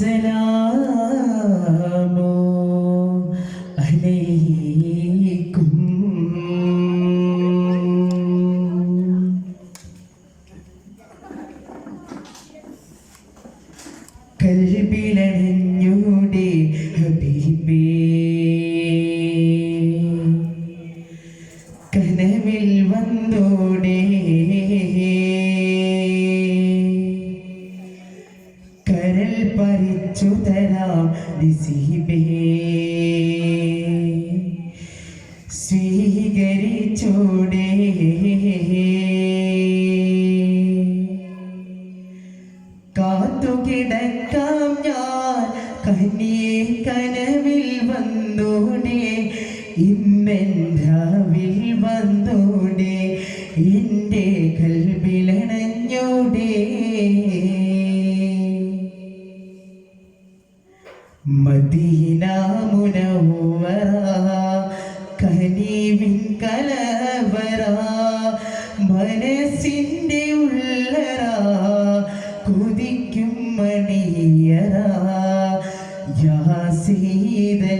അസ്സലാമു കാത്തുകിടക്കാം ഞാൻ. കനിയെ കനവിൽ വന്നോടെ ഇന്നെന്താവിൽ വന്നോടെ എന്റെ കൽവിലണഞ്ഞോടെ മദീന മുനവറ കനീവിൻ കലവറ മനസ്സിന്റെ ഉള്ളറ കുതിക്കും മണിയറ യാസീതൽ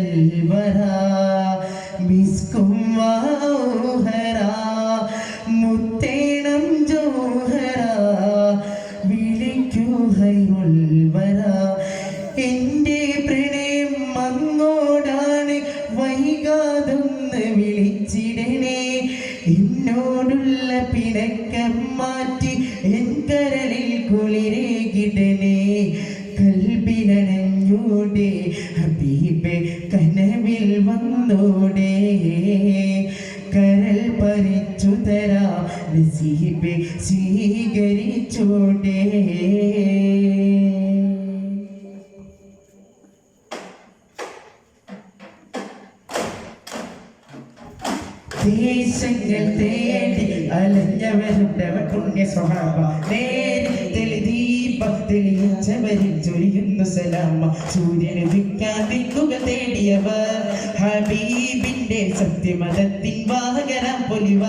ദേശങ്ങൾ തേടി അലഞ്ഞവരുണ്ടവർ പുണ്യ സ്വഭാവ. നേരത്തിൽ ദീപം തെളിയിച്ചവരിൽ ചൊരിയുന്നു സലാമ. സൂര്യന് ദിക്കാതിക്കുക തേടിയവർ. ഹബീബിന്റെ സത്യമതത്തിൻ വാഹകരം പൊലിവ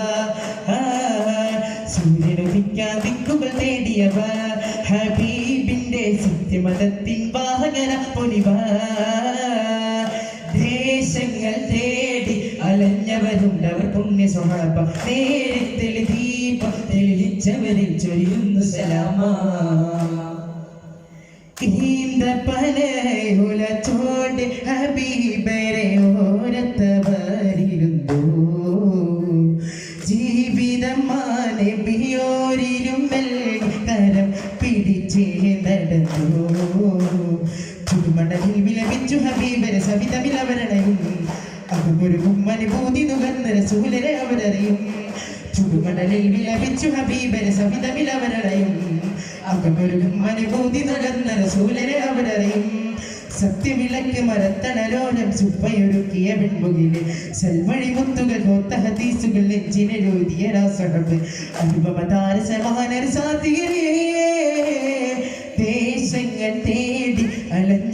സൂര്യന് ദിക്കാതിക്കുകൾ തേടിയവർ. ഹബീബിന്റെ സത്യമതത്തിൻ വാഹകരം പൊലിവ തെളിച്ചവരിൽ ചൊരിയുന്നു സലാമ. ഈന്തപ്പനയുലച്ചോണ്ട് ഹബീബരെ കരം വിലപിച്ചു ഹബീബരെ സവിതമിൽ അതുമൊരു കുമ്മനുഭൂതി നുകർന്ന റസൂലരെ അവരറിയും. ചുടുമടലിൽ വിലപിച്ചു ഹബീബരെ സവിതമിൽ അവരണയും അകമൊരു കുമ്മനുഭൂതി നുകർന്ന റസൂലരെ അവരറിയും. സത്യവിളക്ക് മരത്തണലോലം സുപ്പയൊരുക്കിയ പെൺമുകിൽ സൽവഴി മുത്തുകൾ കോത്ത ഹദീസുകൾ നെഞ്ചിനെഴുതിയ രാസഹബ്. അനുപമ താരസമാനർ സാധികരേ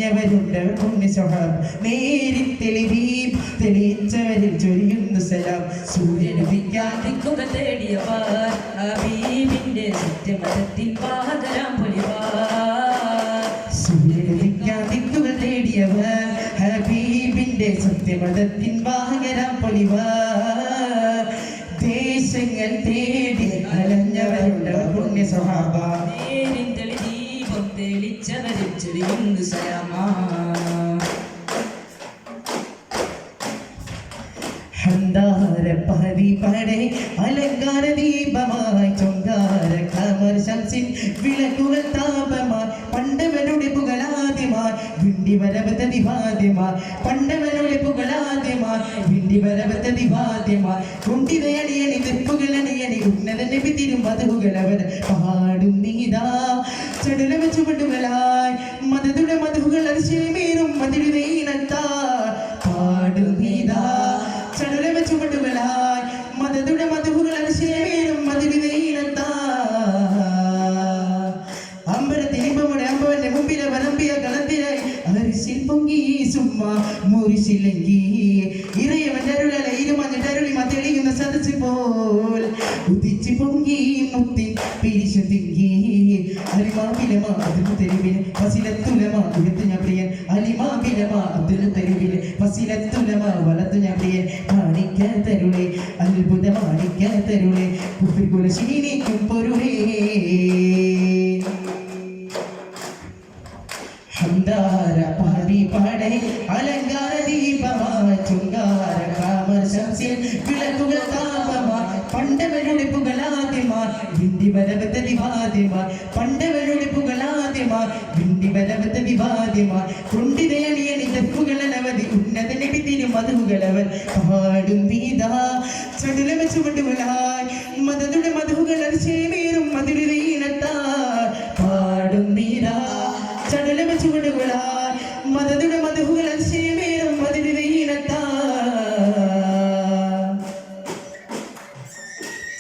അലഞ്ഞവരുണ്ടവർ പുണ്യ സ്വഭാവം നേരിൽ തെളിവീം തെളിയിച്ചവരിൽ ചൊരിയുന്നു സലാം. സൂര്യൻ വിജ്ഞാപിക്കുക തേടിയവർ. ഹബീബിന്റെ സത്യമതത്തിൻ വാഹകരാം പൊലിവാർ. സൂര്യൻ വിജ്ഞാപിക്കുക തേടിയവർ. ഹബീബിന്റെ സത്യമതത്തിൻ വാഹകരാം പൊലിവ ഹന്താര പതി പടേ അലങ്കാര ദീപമായി ചൊങ്കാര കമർ ശംസിൻ വിളക്കുകൾ താപമായി പണ്ടവരുടെ പുകളാദ്യമായി വിണ്ടി വരവത്തെ ദിവാദ്യമായി പണ്ടവരുടെ പുകളാദ്യമായി വിണ്ടി വരവത്തെ ദിവാദ്യമായി കുണ്ടിതയണിയണി തെപ്പുകളണിയണി ഉന്നത നബി തിരും മതകുകൾ അവർ പാടും നീതാ. ചടല വെച്ചുകൊണ്ടുകളായി തൂങ്ങി ചുമ്മാ മുറിച്ചില്ലെങ്കിൽ ഇറയവന്റെ അരുളല ഇരുമഞ്ഞിട്ട് അരുളിമ തെളിയുന്ന സദസ് പോൽ ഉദിച്ചു പൊങ്കി മുത്തി പിരിച്ചു തിങ്കി അലിമാബിലമാ അതിന് തെരുവിലെ വസിലത്തുലമാ ഇടത്ത് ഞാൻ പ്രിയൻ. അലിമാബിലമാ അതിന് തെരുവിലെ വസിലത്തുലമാ വലത്ത് ഞാൻ പ്രിയൻ. കാണിക്കാൻ തരുളെ അത്ഭുത മാണിക്കാൻ അലങ്കാര ദീപമായി ചുങ്കാര കാമർ ശംസിൽ വിളക്കുകൾ താപമാ പണ്ടവരുടെ പുകളാദ്യമായി വിണ്ടി വരവത്ത വിവാദ്യമായി പണ്ടവരുടെ പുകളാദ്യമായി വിണ്ടി വരവത്ത വിവാദ്യമായി കൊണ്ടിതയണിയണി തെപ്പുകളനവധി ഉന്നത നബിത്തിരും മധുകളവൻ പാടും വീതാ ചടുലമ ചുവടുകളായി മതതുടെ മധുകൾ അതിശയമേറും മധുരതീനത്താ പാടും നീരാ ചടുലമ ചുവടുകളാൽ മതതുടെ അതിശയമേറും മധുരതീനത്താ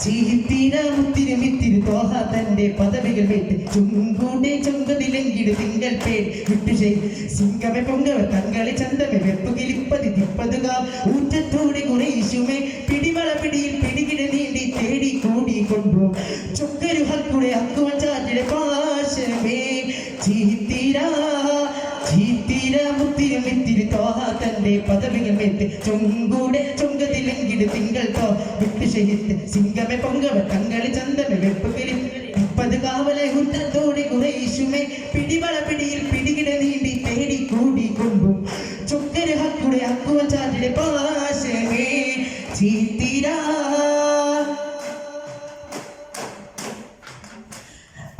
ചീത്തിര മുത്തിരി മിത്തിരി തോഹ തന്റെ പദവികൾ വെട്ട് ചുങ്കൂടെ ചുങ്കതിലെങ്കിട് തിങ്കൾ പേർ വിട്ടുശൈ സിംഗമെ പൊങ്കവ തങ്ങളെ ചന്തമെ വെപ്പ് കിളിപ്പതി തിപ്പതുക ഊറ്റത്തോടെ കുറേശുമേ പിടിമള ചൊങ്കൂടെ ചുങ്കതിലെങ്കിട് തിങ്കൾ തോ വിട്ട് ശഹിത്ത് സിംഗമെ പൊങ്കവ തങ്ങളെ ചന്തമെ വെപ്പ് കിളി ഇപ്പത് കാവലെ ഹുറ്റത്തോടെ കുറേശുമേ. പിടിവള പിടിയിൽ പിടികിട നീണ്ടി തേടി കൂടി കൊണ്ടു ചൊക്കര ഹക്കുടെ അക്കുവ ചാറ്റിടെ പാശമേ. ചീത്തിരാ.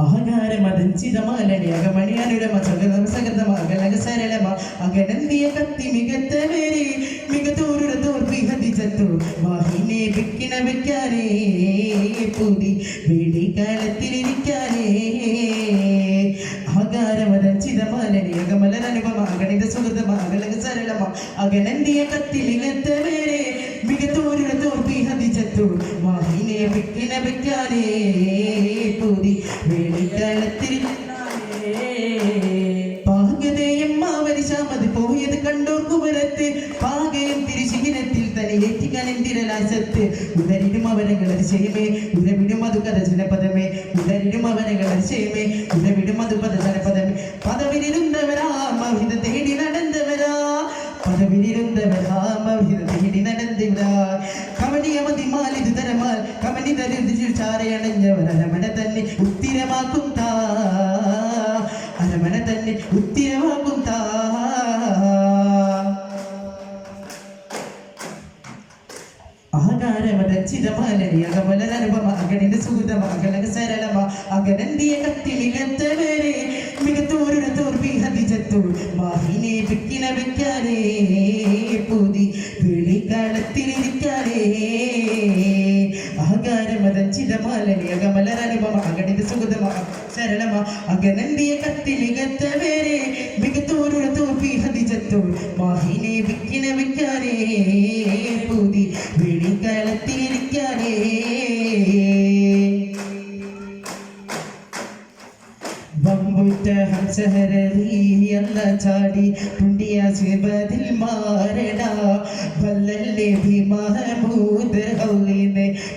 അഹങ്കാരമതഞ്ചിതമാലടി അകമണിയാനുരമ സകലം സകൃതമാകലക സരളമ അകനന്ദിയ കത്തി മികത്തവരെ. ഹതിച്ചത്തു വാഹിനെ വിക്കിണ വെക്കാനേ പുതി വെടിക്കാലത്തിലിരിക്കാനേ അഹങ്കാരമതഞ്ചിതമാലടി അകമലരനുപമ അഗണിത സുഹൃതമാകലക സരളമ അകനന്ദിയ കത്തി മികത്തവരെ മികത്തോരുടെ തോർപ്പി ഹതിച്ചത്തു വാഹിനെ വിക്കിണ വെക്കാനേ പുതി വെടിക്കാലത്തിൽ പാകതയും ഉരവിടും അത് കഥ ജനപദമേ. ഉദരിനും അവരങ്ങൾ അതിശയമേ ഉരവിടും അത് പദ ജനപദമേ ആകാരമടച്ചിതമാലടി അകമലരനുപമ അഗണിത സുഹൃതമ അകലക സരളമ അകനന്ദിയ കത്തി മികത്തവരെ മികത്തോരുടെ തോർപ്പി ഹതിജത്തു മാഹിനെ വെക്കിന വെക്കാനേ പുതി വെളിക്കാലത്തിലിരിക്കാനേ അഹങ്കാരമതഞ്ചിതമാലടി അകമലരനുപമ അഗണിത സുഹൃതമ സരളമ അകനന്ദിയ കത്തി മികത്തവരെ മികത്തോരുടെ തോർപ്പി ഹതിജത്തു മാഹിനെ വെക്കിന വെക്കാനേ ഹംസഹരറിയല്ല ചാടി പുണ്യ ശിവതിൽ മാറട. വല്ലല്ലേ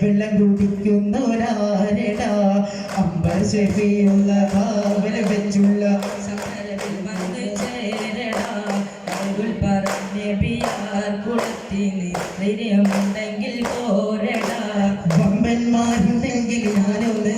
വെള്ളം കുടിക്കുന്നൊരാരട അമ്പർ ഷെഫിയുള്ള കാവല വെച്ചുള്ള ധൈര്യമുണ്ടെങ്കിൽ പോരടാ. വമ്പന്മാരുണ്ടെങ്കിൽ ഞാനൊന്ന്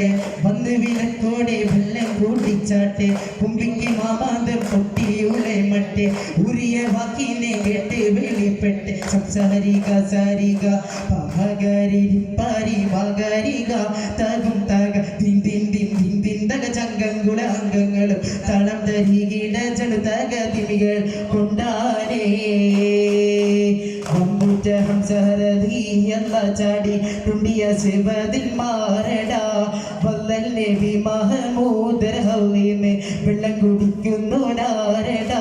കാണട്ടെ വന്ന് വിലത്തോടെ വെള്ളം കൂട്ടിച്ചാട്ടെ കുമ്പിക്ക് മാമാന്തം പൊട്ടിയുടെ മട്ടെ ഉറിയ വാക്കിനെ കേട്ട് വെളിപ്പെട്ട് സംസാരിക സാരിക പമകരി പാരി മകരിക തകും തക ദിൻ ദിൻ ദിൻ ദിൻ ദിൻ തക ചങ്കങ്കുള അംഗങ്ങളും തളം തരികിട ചെളു തക തിമികൾ കൊണ്ടാരേ അമ്പുറ്റ ഹംസഹരധിയല്ല ചാടി തുണ്ടിയ ശിവതിന്മാർ നബി മഹമൂദർ ഹൗലിമേ വെള്ളം കുടിക്കുന്നു നാരടാ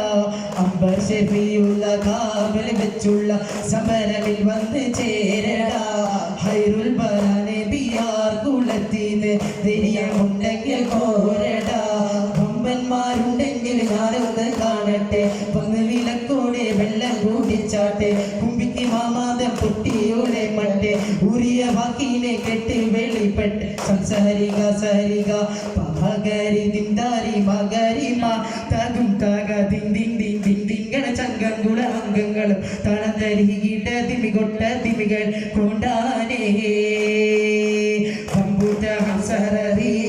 അമ്പർ ഷെഫിയുള്ള കാവൽ വെച്ചുള്ള സമരമിൽ വന്ന് ചേരട. മാമാതം പട്ട് ഉറിയ വാക്കിനെ കെട്ട് വെളിപ്പെട്ട്. സംസാരിക സരിക പകരി നിന്ദാരി മകരി മാ. തകും തക ദിൻ ദിൻ ദിൻ ദിൻ ദിങ്കണ ചങ്കങ്കുള അംഗങ്ങളും. തണന്ത തരികിട തിമികൊട്ട തിമികൾ കൊണ്ടാനേ. പമ്പൂറ്റ ഹംസറിയ